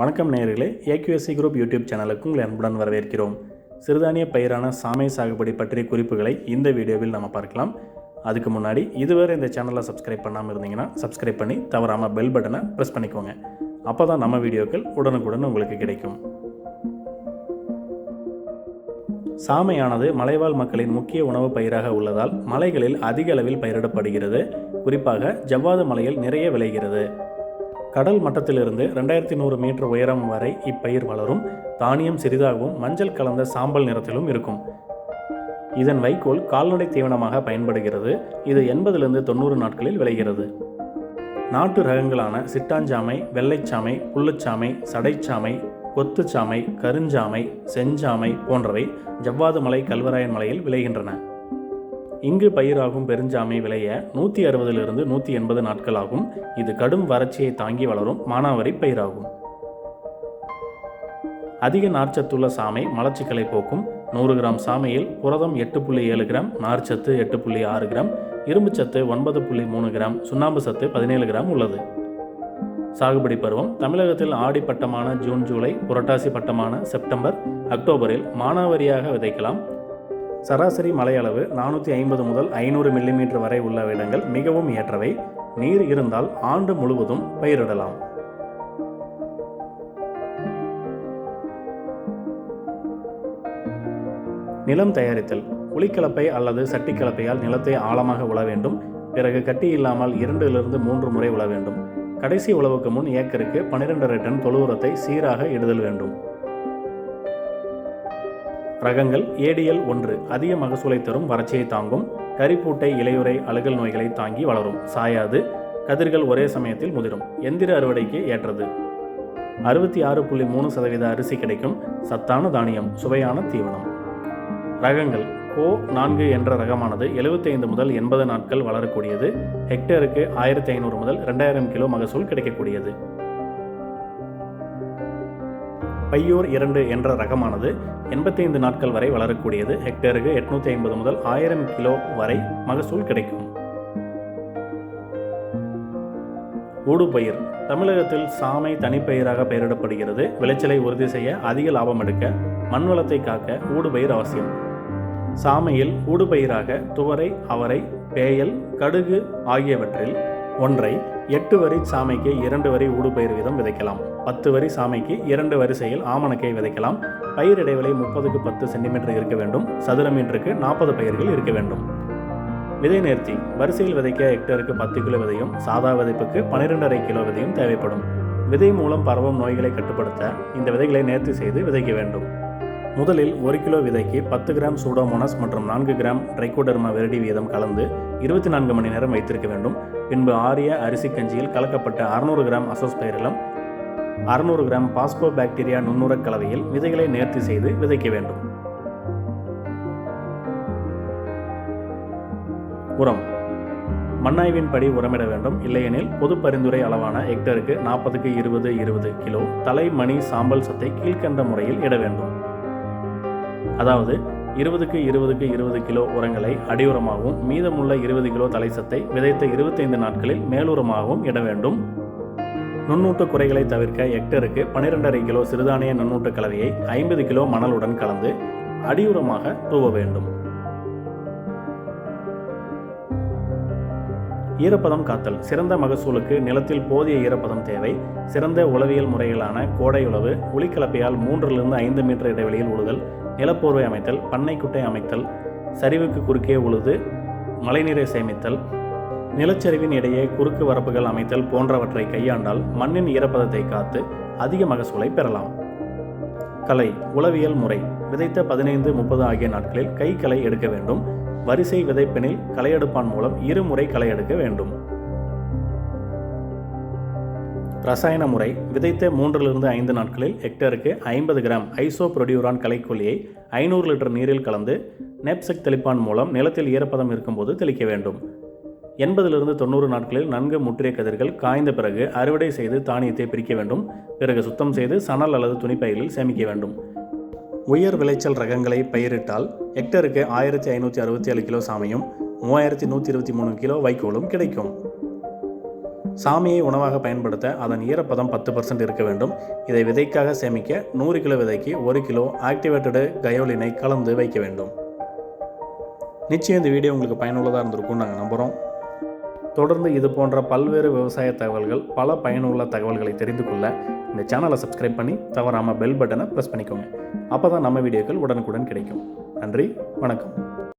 வணக்கம் நேயர்களே AQSC group YouTube சேனலுக்கு உங்களை அன்புடன் வரவேற்கிறோம். சிறுதானிய பயிரான சாமை சாகுபடி பற்றிய குறிப்புகளை இந்த வீடியோவில் நம்ம பார்க்கலாம். அதுக்கு முன்னாடி இதுவரை இந்த சேனலை சப்ஸ்கிரைப் பண்ணாமல் இருந்தீங்கன்னா சப்ஸ்கிரைப் பண்ணி தவறாமல் பெல் பட்டனை ப்ரெஸ் பண்ணிக்கோங்க. அப்போ தான் நம்ம வீடியோக்கள் உடனுக்குடன் உங்களுக்கு கிடைக்கும். சாமையானது மலைவாழ் மக்களின் முக்கிய உணவு பயிராக உள்ளதால் மலைகளில் அதிக அளவில் பயிரிடப்படுகிறது. குறிப்பாக ஜவ்வாது மலையில் நிறைய விளைகிறது. கடல் மட்டத்திலிருந்து ரெண்டாயிரத்தி நூறு மீட்டர் உயரம் வரை இப்பயிர் வளரும். தானியம் சிறிதாகவும் மஞ்சள் கலந்த சாம்பல் நிறத்திலும் இருக்கும். இதன் வைக்கோல் கால்நடை தீவனமாக பயன்படுகிறது. இது எண்பதிலிருந்து தொண்ணூறு நாட்களில் விளைகிறது. நாட்டு ரகங்களான சிட்டாஞ்சாமை வெள்ளைச்சாமை புல்லுச்சாமை சடைச்சாமை கொத்துச்சாமை கருஞ்சாமை செஞ்சாமை போன்றவை ஜவ்வாது மலை கல்வராயன் மலையில் விளைகின்றன. இங்கு பயிராகும் பெருஞ்சாமை விளைய நூற்றி அறுபதிலிருந்து நூற்றி எண்பது நாட்கள் ஆகும் இது கடும் வறட்சியை தாங்கி வளரும் மானாவரி பயிராகும். அதிக நார்ச்சத்துள்ள சாமை மலச்சிக்கலை போக்கும். நூறு கிராம் சாமையில் புரதம் எட்டு புள்ளி ஏழு கிராம் நார்ச்சத்து எட்டு புள்ளி ஆறு கிராம் இரும்புச்சத்து ஒன்பது புள்ளி மூணு கிராம் சுண்ணாம்பு சத்து பதினேழு கிராம் உள்ளது. சாகுபடி பருவம் தமிழகத்தில் ஆடி பட்டமான ஜூன் ஜூலை புரட்டாசி பட்டமான செப்டம்பர் அக்டோபரில் மானாவரியாக விதைக்கலாம். சராசரி மழையளவு நானூற்றி ஐம்பது முதல் ஐநூறு மில்லிமீட்டர் வரை உள்ள இடங்கள் மிகவும் ஏற்றவை. நீர் இருந்தால் ஆண்டு முழுவதும் பயிரிடலாம். நிலம் தயாரித்தல். குளிக்கலப்பை அல்லது சட்டிக்கலப்பையால் நிலத்தை ஆழமாக உழ வேண்டும். பிறகு கட்டி இல்லாமல் இரண்டிலிருந்து மூன்று முறை உழ வேண்டும். கடைசி உழவுக்கு முன் ஏக்கருக்கு பன்னிரெண்டரை டன் தொழு உரத்தை சீராக இடுதல் வேண்டும். ரகங்கள் ஏடிஎல் ஒன்று அதிக மகசூலை தரும் வறட்சியை தாங்கும். கரிப்பூட்டை இலையுறை அழுகல் நோய்களை தாங்கி வளரும். சாயாது கதிர்கள் ஒரே சமயத்தில் முதிரும். எந்திர அறுவடைக்கு ஏற்றது. அறுபத்தி ஆறு புள்ளி மூணு சதவீத அரிசி கிடைக்கும். சத்தான தானியம் சுவையான தீவனம். ரகங்கள் கோ நான்கு என்ற ரகமானது 75 முதல் எண்பது நாட்கள் வளரக்கூடியது. ஹெக்டேருக்கு ஆயிரத்தி ஐநூறு முதல் ரெண்டாயிரம் கிலோ மகசூல் கிடைக்கக்கூடியது. பையூர் இரண்டு என்ற ரகமானது எண்பத்தைந்து நாட்கள் வரை வளரக்கூடியது. ஹெக்டேருக்கு எட்நூற்றி ஐம்பது முதல் ஆயிரம் கிலோ வரை மகசூல் கிடைக்கும். ஊடுபயிர். தமிழகத்தில் சாமை தனிப்பயிராக பெயரிடப்படுகிறது. விளைச்சலை உறுதி செய்ய அதிக லாபம் எடுக்க மண் வளத்தை காக்க ஊடுபயிர் அவசியம். சாமையில் ஊடுபயிராக துவரை அவரை பேயல் கடுகு ஆகியவற்றில் ஒன்றை எட்டு வரி சாமைக்கு இரண்டு வரி ஊடுபயிர் வீதம் விதைக்கலாம். பத்து வரி சாமைக்கு இரண்டு வரிசையில் ஆமணக்கை விதைக்கலாம். பயிர் இடைவெளி முப்பதுக்கு பத்து சென்டிமீட்டர் இருக்க வேண்டும். சதுர மீட்டருக்கு நாற்பது பயிர்கள் இருக்க வேண்டும். விதை நேர்த்தி. வரிசையில் விதைக்க ஹெக்டருக்கு பத்து கிலோ விதையும் சாதா விதைப்புக்கு பன்னிரெண்டரை கிலோ விதையும் தேவைப்படும். விதை மூலம் பரவும் நோய்களை கட்டுப்படுத்த இந்த விதைகளை நேர்த்தி செய்து விதைக்க வேண்டும். முதலில் ஒரு கிலோ விதைக்கு பத்து கிராம் சூடோமோனஸ் மற்றும் நான்கு கிராம் ட்ரைகோடர்மா வெரடி வீதம் கலந்து இருபத்தி நான்கு மணி நேரம் வைத்திருக்க வேண்டும். பின்பு ஆரிய அரிசி கஞ்சியில் கலக்கப்பட்ட அறுநூறு கிராம் அசோஸ்பைரிலம் அறுநூறு கிராம் பாஸ்போ பாக்டீரியா நுண்ணுரக் கலவையில் விதைகளை நேர்த்தி செய்து விதைக்க வேண்டும். உரம். மண்ணாய்வின்படி உரமிட வேண்டும். இல்லையெனில் பொது பரிந்துரை அளவான ஹெக்டருக்கு நாற்பதுக்கு இருபது இருபது கிலோ தலை மணி சாம்பல் சத்தை கீழ்கண்ட முறையில் இட வேண்டும். அதாவது இருபதுக்கு இருபதுக்கு இருபது கிலோ உரங்களை அடியுரமாகவும் மீதமுள்ள இருபது கிலோ தலைசத்தை விதைத்த இருபத்தைந்து நாட்களில் மேலுரமாகவும் இட வேண்டும். நுண்ணூட்ட குறைகளை தவிர்க்க ஹெக்டருக்கு பனிரெண்டரை கிலோ சிறுதானிய நுண்ணூட்ட கலவையை ஐம்பது கிலோ மணலுடன் கலந்து அடியுரமாக தூவ வேண்டும். ஈரப்பதம் காத்தல். சிறந்த மகசூலுக்கு நிலத்தில் போதிய ஈரப்பதம் தேவை. சிறந்த உளவியல் முறைகளான கோடை உழவு ஒளிக்கலப்பையால் மூன்றிலிருந்து ஐந்து மீட்டர் இடைவெளியில் உழுதல் நிலப்போர்வை அமைத்தல் பண்ணை குட்டை அமைத்தல் சரிவுக்கு குறுக்கே உழுது மழைநீரை சேமித்தல் நிலச்சரிவின் இடையே குறுக்கு வரப்புகள் அமைத்தல் போன்றவற்றை கையாண்டால் மண்ணின் ஈரப்பதத்தை காத்து அதிக மகசூலை பெறலாம். கலை உளவியல் முறை விதைத்த பதினைந்து முப்பது ஆகிய நாட்களில் கை களை எடுக்க வேண்டும். வரிசை விதைப்பினில் களையெடுப்பான் மூலம் இருமுறை களை எடுக்க வேண்டும். ரசாயன முறை விதைத்த மூன்றிலிருந்து ஐந்து நாட்களில் ஹெக்டருக்கு ஐம்பது கிராம் ஐசோப்ரொடியூரான் கலைக்கொல்லியை ஐநூறு லிட்டர் நீரில் கலந்து நெப்செக் தெளிப்பான் மூலம் நிலத்தில் ஈரப்பதம் இருக்கும்போது தெளிக்க வேண்டும். எண்பதிலிருந்து தொண்ணூறு நாட்களில் நன்கு முற்றிய கதிர்கள் காய்ந்த பிறகு அறுவடை செய்து தானியத்தை பிரிக்க வேண்டும். பிறகு சுத்தம் செய்து சணல் அல்லது துணிப்பைகளில் சேமிக்க வேண்டும். உயர் விளைச்சல் ரகங்களை பயிரிட்டால் ஹெக்டருக்கு ஆயிரத்தி ஐநூற்றி அறுபத்தி ஏழு கிலோ சாமையும் மூவாயிரத்தி நூற்றி இருபத்தி மூணு கிலோ வைக்கோலும் கிடைக்கும். சாமியை உணவாக பயன்படுத்த அதன் ஈரப்பதம் பத்து பர்சன்ட் இருக்க வேண்டும். இதை விதைக்காக சேமிக்க நூறு கிலோ விதைக்கு ஒரு கிலோ ஆக்டிவேட்டடு கயோலினை கலந்து வைக்க வேண்டும். நிச்சயம் இந்த வீடியோ உங்களுக்கு பயனுள்ளதாக இருந்திருக்கும் நாங்கள் நம்புகிறோம் தொடர்ந்து இது போன்ற பல்வேறு விவசாய தகவல்கள் பல பயனுள்ள தகவல்களை தெரிந்து கொள்ள இந்த சேனலை சப்ஸ்கிரைப் பண்ணி தவறாமல் பெல் பட்டனை ப்ரெஸ் பண்ணிக்கோங்க. அப்போ தான் நம்ம வீடியோக்கள் உடனுக்குடன் கிடைக்கும். நன்றி வணக்கம்.